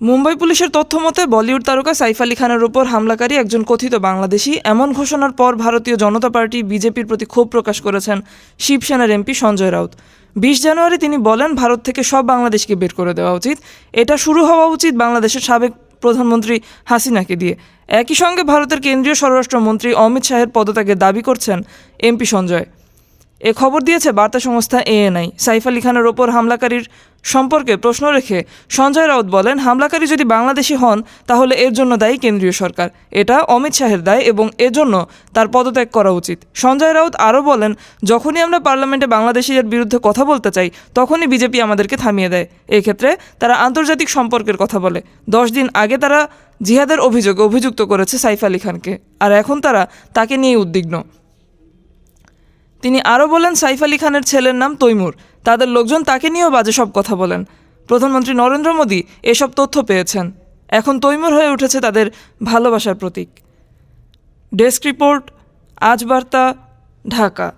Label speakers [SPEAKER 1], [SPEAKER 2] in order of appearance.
[SPEAKER 1] মুম্বাই পুলিশের তথ্য মতে, বলিউড তারকা সাইফ আলী খানের উপর হামলাকারী একজন কথিত বাংলাদেশি। এমন ঘোষণার পর ভারতীয় জনতা পার্টি বিজেপির প্রতি ক্ষোভ প্রকাশ করেছেন শিবসেনার এমপি সঞ্জয় রাউত। বিশ জানুয়ারি তিনি বলেন, ভারত থেকে সব বাংলাদেশকে বের করে দেওয়া উচিত। এটা শুরু হওয়া উচিত বাংলাদেশের সাবেক প্রধানমন্ত্রী হাসিনাকে দিয়ে। একই সঙ্গে ভারতের কেন্দ্রীয় স্বরাষ্ট্রমন্ত্রী অমিত শাহের পদত্যাগের দাবি করছেন এমপি সঞ্জয়। এ খবর দিয়েছে বার্তা সংস্থা এএনআই। সাইফ আলী খানের ওপর হামলাকারীর সম্পর্কে প্রশ্ন রেখে সঞ্জয় রাউত বলেন, হামলাকারী যদি বাংলাদেশি হন, তাহলে এর জন্য দায়ী কেন্দ্রীয় সরকার। এটা অমিত শাহের দায় এবং এজন্য তার পদত্যাগ করা উচিত। সঞ্জয় রাউত আরও বলেন, যখনই আমরা পার্লামেন্টে বাংলাদেশিদের বিরুদ্ধে কথা বলতে চাই, তখনই বিজেপি আমাদেরকে থামিয়ে দেয়। এক্ষেত্রে তারা আন্তর্জাতিক সম্পর্কের কথা বলে। দশ দিন আগে তারা জিহাদের অভিযোগে অভিযুক্ত করেছে সাইফ আলী খানকে আর এখন তারা তাকে নিয়ে উদ্বিগ্ন। তিনি আরও বলেন, সাইফ আলী খানের ছেলের নাম তৈমুর। তাদের লোকজন তাকে নিয়েও বাজে সব কথা বলেন। প্রধানমন্ত্রী নরেন্দ্র মোদী এসব তথ্য পেয়েছেন। এখন তৈমুর হয়ে উঠেছে তাদের ভালোবাসার প্রতীক। ডেস্ক রিপোর্ট, আজ বার্তা, ঢাকা।